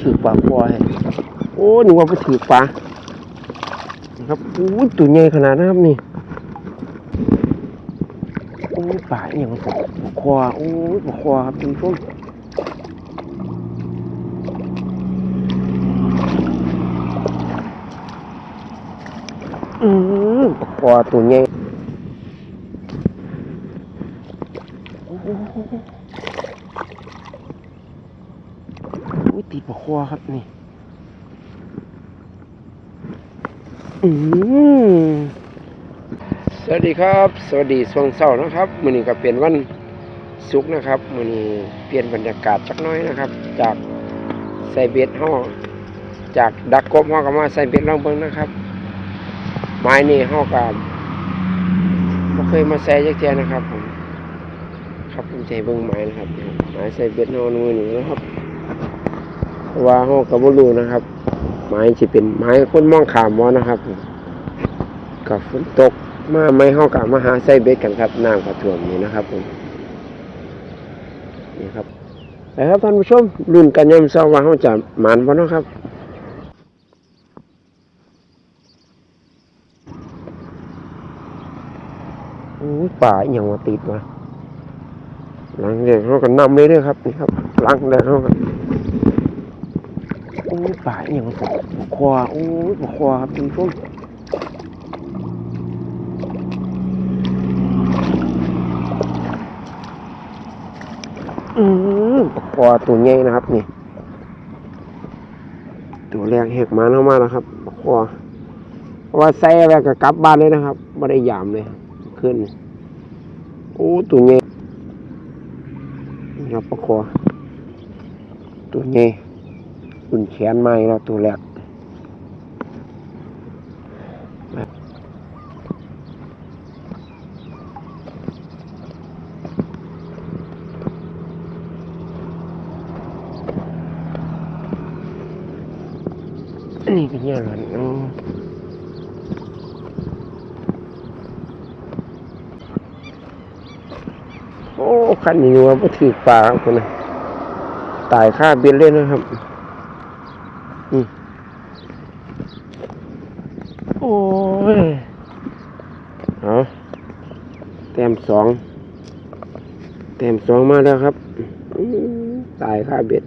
ถือปลาคอให้โอ้หนึกว่าไปถือปลาครับโอ้ตัวใหญ่ขนาดนะครับนี่โอ้ปลาอหย่างปลาคอโอ้ยปลาคอครับท่านอืมปลาคอตัวใหญ่ อ้โหอุ้ยติดปลาคอครับนี่อืมสวัสดีครับ สวัสดีช่วงเช้านะครับมื้อนี้ก็เป็นวันศุกร์นะครับมื้อนี้เปลี่ยนบรรยากาศจักน้อยนะครับ จากใส่เบ็ดห่อจากดักกบห่อก็มาใส่เบ็ดลองเบิ่งนะครับไม้นี่ห่อกับบ่เคยมาใส่จักเทียนะครับผมครับผมให้เบิ่งไม้นะครับไม้ใส่เบ็ดห่อมือนี้นะครับ ว่าห่องก็บ่รู้นะครับ ไม้จะเป็นไม้คนมองขามวะนะครับกับฝนตกมาไม่เข้ากับมาหาไส้เบ็ดกันครับน้ำกระท่วมนี่นะครับผมนี่ครับไปครับท่านผู้ชมรุ่นกันยามเช้าว่าเขาจะหมานบ่เนะครับโอ้ยป่าอหย่างมาติดมาหลังเด็กเขาก็นำเลยด้อครับนี่ครับหลังเด็กเขาก็ อ้ยป่าอหย่างปลาคอโอ้ยปลาคอครับท่านผู้ชมอืมปลาคอตัวใหญ่นะครับนี่ ตัวแรกเห็กมาเข้ามาแล้วครับปลาคอเพราะว่าแซ่ไปก็กลับบ้านเลยนะครับไม่ได้ยามเลยขึ้น โอ้ตัวใหญ่ครับปลาคอตัวใหญ่ อุ่นแขนไม้แล้วตัวแรกนนี้ก็เนี่ยเหรออืมโอ้ขันนี้ว่าบ่ถือปลาคนนะตายค่าเบ็ดเลยนะครับ โอ้ยเอาแต้มสองแต้มสองมาแล้วครับอื้อตายค่าเบ็ด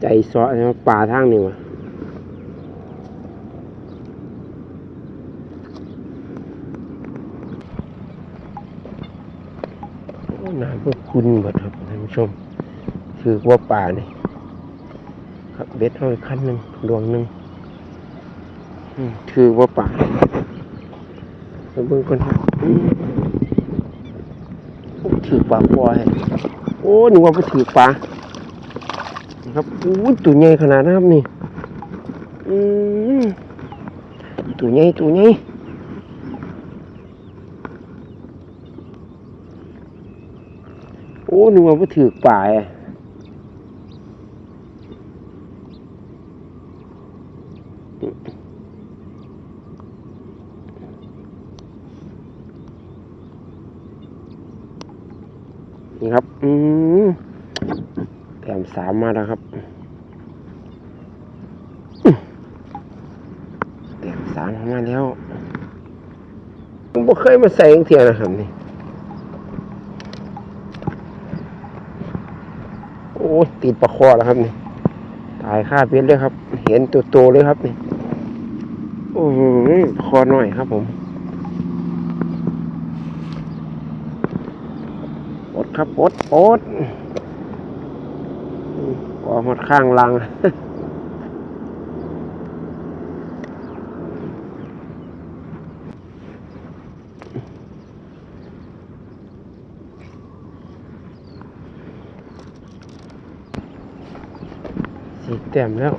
ใจซอนะป่าทางนี่วะโอ้น้ำพวกคุณหมดครับท่านผู้ชม คือว่าป่านี่ ครับเบ็ดเอาอีกขั้นหนึ่งดวงหนึ่งอืมถือว่าป่าไปเบิ่งก่อนครับอืมโอ้ถือปลาคอให้โอ้นึกว่าไปถือปลานะครับโอ้ยตัวใหญ่ขนาดนะครับนี่อืมตัวใหญ่ตัวใหญ่โอ้นึกว่าไปถือปลาอะ นี่ครับ อืมแถมสามมาแล้วครับอื้อแถมสามมาแล้วผมบ่เคยมาใส่เทียนะครับนี่ โอ้ติดปลาคอแล้วครับนี่ตายค่าเพชรเลยครับ เห็นตัวโตเลยครับนี่ โอ้คอหน่อยครับผมอด ครับอดอดก่อหมดข้างลังสีเต็มแล้ว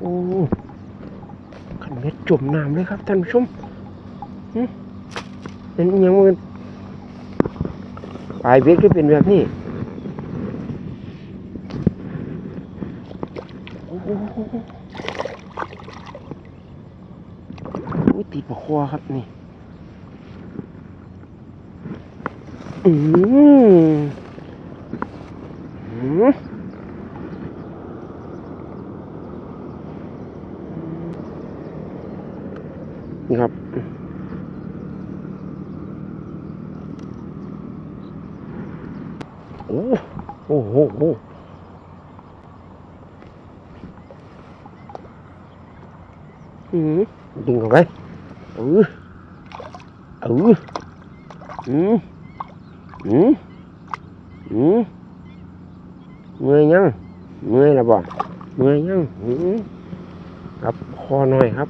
โอ้ขันเม็ดจมน้ำเลยครับท่านผู้ชมเป็นยังมันปลายเบ็ดก็เป็นแบบนี้อุ้ยติดปากคอครับนี่ อืมอืมนี่ครับ โอ้โอ้โหโอ้อืมดึงออกไปเออเอออืมอืมอืมเมื่อยยังเมื่อยล้วบ่เมื่อยยังอืมครับคอหน่อยครับ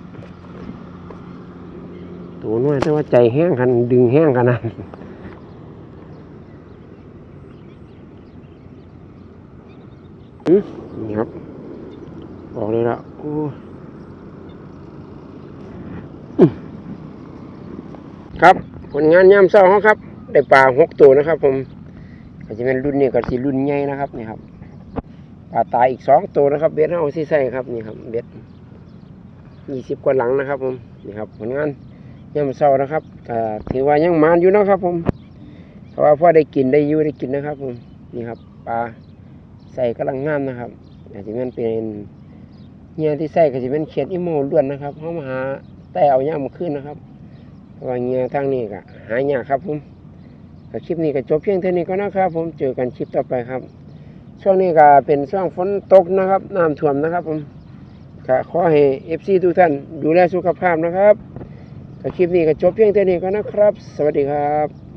ตัวน้อยแต่ว่าใจแห้งกันดึงแห้งขนาด อืม นี่ครับบอกเลยละโอ้ครับ ผลงานยามเช้าเขาครับ ได้ปลาหกตัวนะครับ ผมก็จะเป็นรุ่นนี้ก็สิรุ่นใหญ่นะครับนี่ครับปลาตายอีกสองตัวนะครับ เบ็ดเอาที่ใส่ครับนี่ครับ เบ็ดยี่สิบกว่าหลังนะครับ ผมนี่ครับ ผลงานยามเช้านะครับถือว่ายังมานอยู่นะครับ ผมเพราะว่าพ่อได้กินได้ยู่ได้กินนะครับ ผมนี่ครับปลา ส่กำลังงามนะครับอาจจะมันเป็นเงี้ยที่ใส่ก็จะเป็นเขียดอิโมล้วนนะครับเข้ามาหาแต่เอาย่ามาขึ้นนะครับราะว่าเงี้ยทางนี้ก็หายากครับผมก็คลิปนี้ก็จบเพียงเท่านี้ก็นะครับผมเจอกันคลิปต่อไปครับ ช่วงนี้ก็เป็นช่วงฝนตกนะครับน้ำท่วมนะครับผมก็ขอให้เอฟซีทุกท่านดูแลสุขภาพนะครับก็คลิปนี้ก็จบเพียงเท่านี้ก็นะครับ สวัสดีครับ